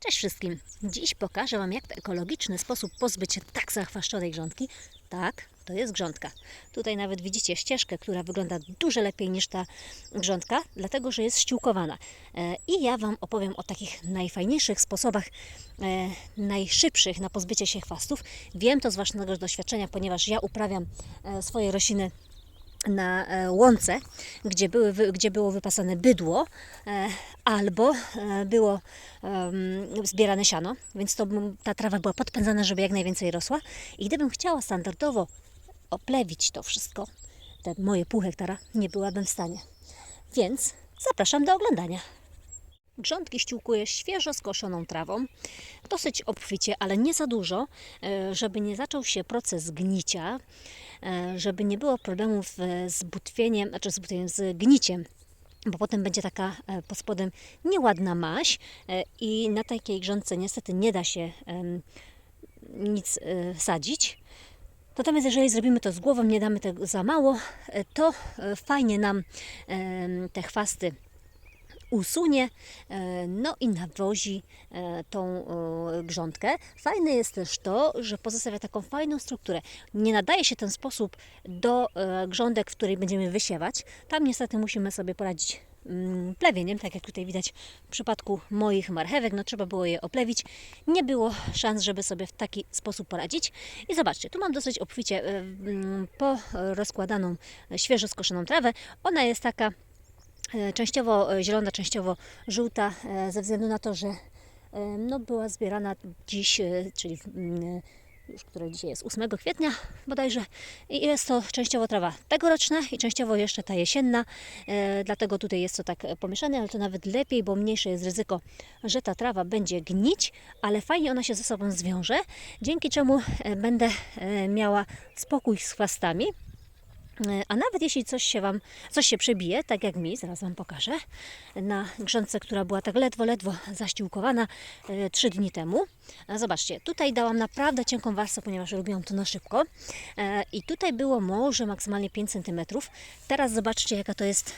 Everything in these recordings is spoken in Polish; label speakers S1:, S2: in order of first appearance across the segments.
S1: Cześć wszystkim! Dziś pokażę Wam, jak w ekologiczny sposób pozbyć się tak zachwaszczonej grządki. Tak, to jest grządka. Tutaj nawet widzicie ścieżkę, która wygląda dużo lepiej niż ta grządka, dlatego że jest ściółkowana. E, I ja Wam opowiem o takich najfajniejszych sposobach, e, najszybszych na pozbycie się chwastów. Wiem to z własnego doświadczenia, ponieważ ja uprawiam e, swoje rośliny na e, łące, gdzie, były, gdzie było wypasane bydło e, albo e, było zbierane siano, więc to, ta trawa była podpędzana, żeby jak najwięcej rosła. I gdybym chciała standardowo oplewić to wszystko, te moje pół hektara, nie byłabym w stanie. Więc zapraszam do oglądania. Grządki ściółkuję świeżo skoszoną trawą, dosyć obficie, ale nie za dużo, e, żeby nie zaczął się proces gnicia, e, żeby nie było problemów e, z butwieniem, znaczy z, butwieniem, z gniciem bo potem będzie taka pod spodem nieładna maź e, i na takiej grządce niestety nie da się nic sadzić. Natomiast jeżeli zrobimy to z głową, nie damy tego za mało, to fajnie nam te chwasty usunie, e, no i nawozi e, tą e, grządkę. Fajne jest też to, że pozostawia taką fajną strukturę. Nie nadaje się ten sposób do grządek, w której będziemy wysiewać. Tam niestety musimy sobie poradzić mm, plewieniem, tak jak tutaj widać w przypadku moich marchewek, no trzeba było je oplewić. Nie było szans, żeby sobie w taki sposób poradzić. I zobaczcie, tu mam dosyć obficie mm, porozkładaną, e, świeżo skoszoną trawę. Ona jest taka częściowo e, zielona, częściowo żółta, e, ze względu na to, że e, no, była zbierana dziś, e, czyli mm, już które dzisiaj jest 8 kwietnia bodajże i jest to częściowo trawa tegoroczna i częściowo jeszcze ta jesienna, e, dlatego tutaj jest to tak e, pomieszane, ale to nawet lepiej, bo mniejsze jest ryzyko, że ta trawa będzie gnić, ale fajnie ona się ze sobą zwiąże, dzięki czemu e, będę e, miała spokój z chwastami. A nawet jeśli coś się Wam, coś się przebije, tak jak mi, zaraz Wam pokażę, na grządce, która była tak ledwo, ledwo zaściółkowana e, trzy dni temu. Zobaczcie, tutaj dałam naprawdę cienką warstwę, ponieważ robiłam to na szybko. E, I tutaj było może maksymalnie 5 cm. Teraz zobaczcie, jaka to jest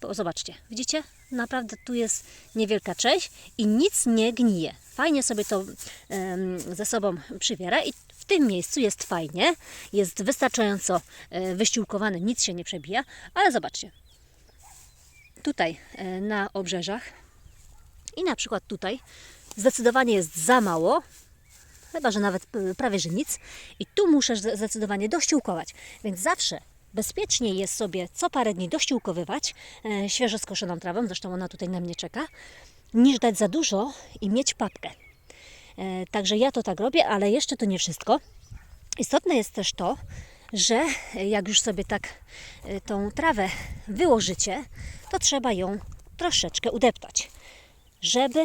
S1: bo zobaczcie, widzicie? Naprawdę tu jest niewielka część i nic nie gnije. Fajnie sobie to ze sobą przywiera i tym miejscu jest fajnie, jest wystarczająco e, wyściółkowane, nic się nie przebija, ale zobaczcie. Tutaj e, na obrzeżach i na przykład tutaj zdecydowanie jest za mało, chyba że nawet y, prawie że nic. I tu muszę zde- zdecydowanie dościółkować. Więc zawsze bezpieczniej jest sobie co parę dni dościółkowywać e, świeżo skoszoną trawą, zresztą ona tutaj na mnie czeka, niż dać za dużo i mieć papkę. E, także ja to tak robię, ale jeszcze to nie wszystko. Istotne jest też to, że jak już sobie tak e, tą trawę wyłożycie, to trzeba ją troszeczkę udeptać, żeby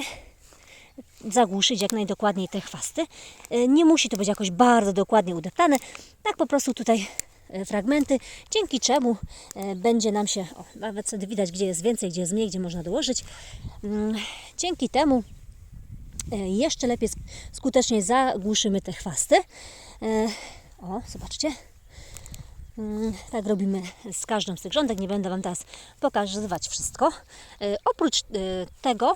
S1: zagłuszyć jak najdokładniej te chwasty. E, Nie musi to być jakoś bardzo dokładnie udeptane, tak po prostu tutaj fragmenty, dzięki czemu będzie nam się, o, nawet wtedy widać gdzie jest więcej, gdzie jest mniej, gdzie można dołożyć. Mm, Dzięki temu jeszcze lepiej, sk- skutecznie zagłuszymy te chwasty. E, O, zobaczcie. Mm, Tak robimy z każdą z tych rządek. Nie będę Wam teraz pokazywać wszystko. E, Oprócz e, tego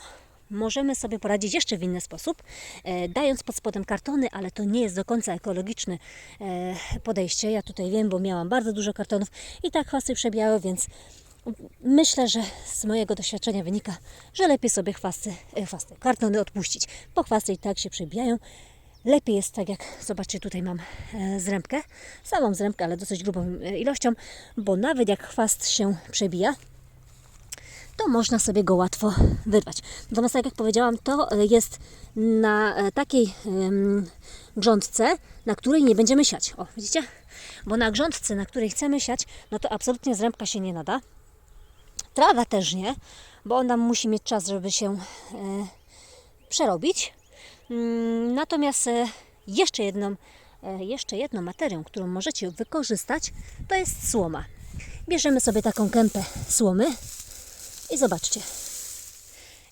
S1: możemy sobie poradzić jeszcze w inny sposób, e, dając pod spodem kartony, ale to nie jest do końca ekologiczne e, podejście. Ja tutaj wiem, bo miałam bardzo dużo kartonów i tak chwasty przebijały, więc myślę, że z mojego doświadczenia wynika, że lepiej sobie chwasty, e, chwasty kartony odpuścić, bo chwasty i tak się przebijają. Lepiej jest tak, jak zobaczcie, tutaj mam e, zrębkę, samą zrębkę, ale dosyć grubą e, ilością, bo nawet jak chwast się przebija, to można sobie go łatwo wyrwać. Natomiast tak jak powiedziałam, to jest na takiej grządce, na której nie będziemy siać. O, widzicie? Bo na grządce, na której chcemy siać, no to absolutnie zrębka się nie nada. Trawa też nie, bo ona musi mieć czas, żeby się e, przerobić. Mm, Natomiast e, jeszcze jedną, e, jeszcze jedną materią, którą możecie wykorzystać, to jest słoma. Bierzemy sobie taką kępę słomy i zobaczcie.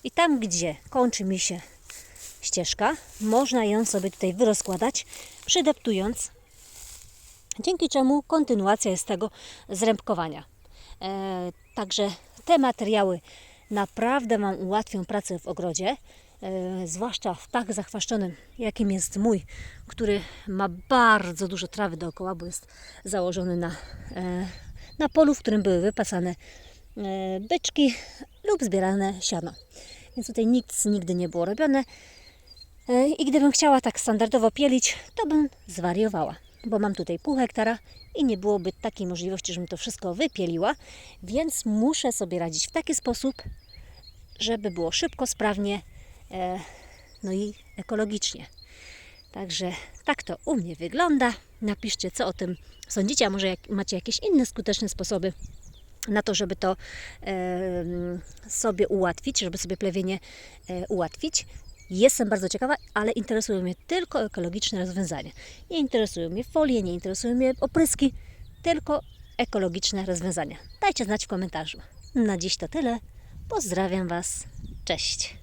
S1: I tam, gdzie kończy mi się ścieżka, można ją sobie tutaj wyrozkładać, przydeptując, dzięki czemu kontynuacja jest tego zrębkowania. Także te materiały naprawdę Wam ułatwią pracę w ogrodzie. e, zwłaszcza w tak zachwaszczonym, jakim jest mój, który ma bardzo dużo trawy dookoła, bo jest założony na, e, na polu, w którym były wypasane e, byczki lub zbierane siano. Więc tutaj nic nigdy nie było robione. I gdybym chciała tak standardowo pielić, to bym zwariowała, bo mam tutaj pół hektara i nie byłoby takiej możliwości, żebym to wszystko wypieliła, więc muszę sobie radzić w taki sposób, żeby było szybko, sprawnie, e, no i ekologicznie. Także tak to u mnie wygląda. Napiszcie, co o tym sądzicie, a może jak macie jakieś inne skuteczne sposoby na to, żeby to sobie ułatwić, żeby sobie plewienie e, ułatwić. Jestem bardzo ciekawa, ale interesują mnie tylko ekologiczne rozwiązania. Nie interesują mnie folie, nie interesują mnie opryski, tylko ekologiczne rozwiązania. Dajcie znać w komentarzu. Na dziś to tyle. Pozdrawiam Was. Cześć.